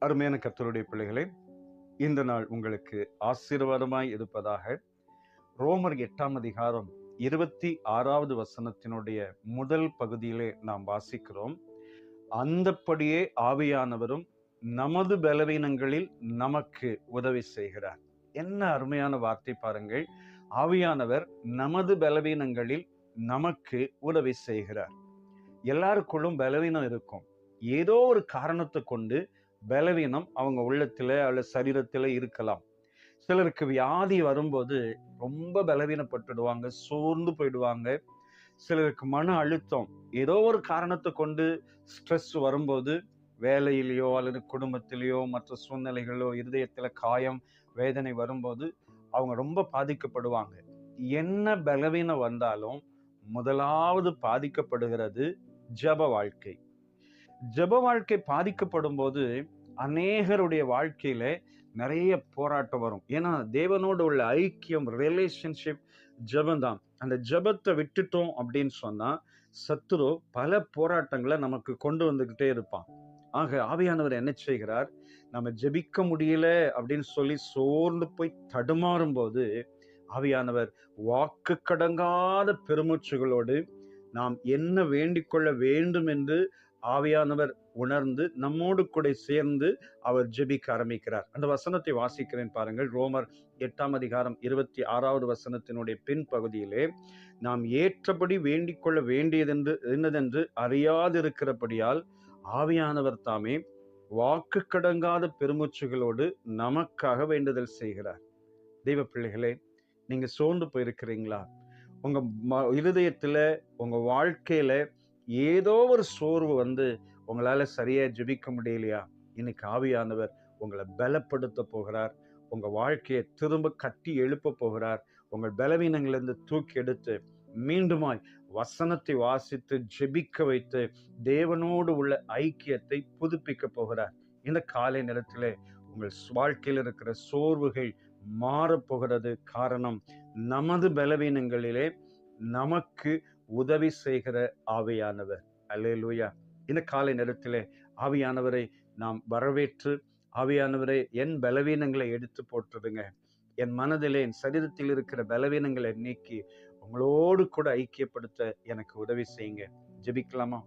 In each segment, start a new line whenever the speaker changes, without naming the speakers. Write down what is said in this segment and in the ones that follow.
அருமையான கத்தருடைய பிள்ளைகளே இந்த நாள் உங்களுக்கு ஆசீர்வாதமாய் இருப்பதாக ரோமர் எட்டாம் அதிகாரம் இருபத்தி ஆறாவது வசனத்தினுடைய முதல் பகுதியிலே நாம் வாசிக்கிறோம். அந்தப்படியே ஆவியானவரும் நமது பலவீனங்களில் நமக்கு உதவி செய்கிறார். என்ன அருமையான வார்த்தை பாருங்கள். ஆவியானவர் நமது பலவீனங்களில் நமக்கு உதவி செய்கிறார். எல்லாருக்குள்ளும் பலவீனம் இருக்கும். ஏதோ ஒரு காரணத்தை கொண்டு பலவீனம் அவங்க உள்ளத்தில் அல்ல சரீரத்தில் இருக்கலாம். சிலருக்கு வியாதி வரும்போது ரொம்ப பலவீனப்பட்டுடுவாங்க சோர்ந்து போயிடுவாங்க. சிலருக்கு மன அழுத்தம் ஏதோ ஒரு காரணத்தை கொண்டு ஸ்ட்ரெஸ் வரும்போது வேலையிலேயோ அல்லது குடும்பத்திலேயோ மற்ற சூழ்நிலைகளோ இருதயத்தில் காயம் வேதனை வரும்போது அவங்க ரொம்ப பாதிக்கப்படுவாங்க. என்ன பலவீனம் வந்தாலும் முதலாவது பாதிக்கப்படுகிறது ஜப வாழ்க்கை. ஜப வாழ்க்கை பாதிக்கப்படும் போது அநேகருடைய வாழ்க்கையில நிறைய போராட்டம் வரும். ஏன்னா தேவனோடு உள்ள ஐக்கியம் ரிலேஷன்ஷிப் ஜபந்தான் அந்த ஜபத்தை விட்டுட்டோம் அப்படின்னு சொன்னா சத்துரு பல போராட்டங்களை நமக்கு கொண்டு வந்துக்கிட்டே இருப்பான். ஆக ஆவியானவர் என்ன செய்கிறார்? நம்ம ஜெபிக்க முடியல அப்படின்னு சொல்லி சோர்ந்து போய் தடுமாறும் போது ஆவியானவர் வாக்கு கடங்காத பெருமூச்சுகளோடு நாம் என்ன வேண்டிக் கொள்ள வேண்டும் என்று ஆவியானவர் உணர்ந்து நம்மோடு கூட சேர்ந்து அவர் ஜெபிக்க ஆரம்பிக்கிறார். அந்த வசனத்தை வாசிக்கிறேன் பாருங்கள். ரோமர் எட்டாம் அதிகாரம் இருபத்தி ஆறாவது வசனத்தினுடைய பின் பகுதியிலே நாம் ஏற்றபடி வேண்டிக் கொள்ள வேண்டியதென்று என்னதென்று அறியாதிருக்கிறபடியால் ஆவியானவர் தாமே வாக்கு கடங்காத பெருமூச்சுகளோடு நமக்காக வேண்டுதல் செய்கிறார். தெய்வ பிள்ளைகளே நீங்க சோர்ந்து போயிருக்கிறீங்களா? உங்க ம- இருதயத்துல உங்க வாழ்க்கையில ஏதோ ஒரு சோர்வு வந்து உங்களால் சரியாக ஜெபிக்க முடியலையா? இன்னைக்கு ஆவியானவர் உங்களை பலப்படுத்த போகிறார். உங்கள் வாழ்க்கையை திரும்ப கட்டி எழுப்ப போகிறார். உங்கள் பலவீனங்களிலிருந்து தூக்கி எடுத்து மீண்டுமாய் வசனத்தை வாசித்து ஜெபிக்க வைத்து தேவனோடு உள்ள ஐக்கியத்தை புதுப்பிக்க போகிறார். இந்த காலை நேரத்தில் உங்கள் வாழ்க்கையில் இருக்கிற சோர்வுகள் மாறப்போகிறது காரணம் நமது பலவீனங்களிலே நமக்கு உதவி செய்கிற ஆவியானவர். அல்லேலூயா. இந்த காலை நேரத்திலே ஆவியானவரை நாம் வரவேற்று ஆவியானவரை என் பலவீனங்களை எடுத்து போட்டுருதுங்க என் மனதிலே என் சரீரத்தில் இருக்கிற பலவீனங்களை நீக்கி உங்களோடு கூட ஐக்கியப்படுத்த எனக்கு உதவி செய்யுங்க. ஜெபிக்கலாமா?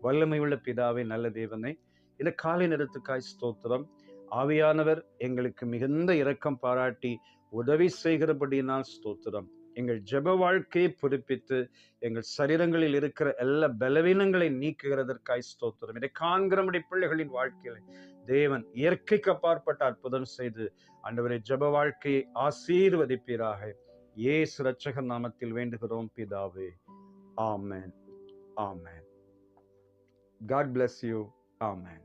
வல்லமை உள்ள பிதாவே நல்ல தேவனை இந்த காலை நேரத்துக்காய் ஸ்தோத்திரம். ஆவியானவர் எங்களுக்கு மிகுந்த இரக்கம் பாராட்டி உதவி செய்கிறபடியினால் ஸ்தோத்திரம். எங்கள் ஜெப வாழ்க்கையை புதுப்பித்து எங்கள் சரீரங்களில் இருக்கிற எல்லா பலவீனங்களை நீக்குகிறதற்காய் ஸ்தோத்திரம். இதை காண்கிற நம்முடைய பிள்ளைகளின் வாழ்க்கையில தேவன் இயற்கைக்கு அப்பாற்பட்ட அற்புதம் செய்து ஆண்டவரை ஜெப வாழ்க்கையை ஆசீர்வதிப்பீராக. இயேசு ரட்சகர் நாமத்தில் வேண்டுகிறோம் பிதாவே. ஆமேன். ஆமேன். God bless you amen.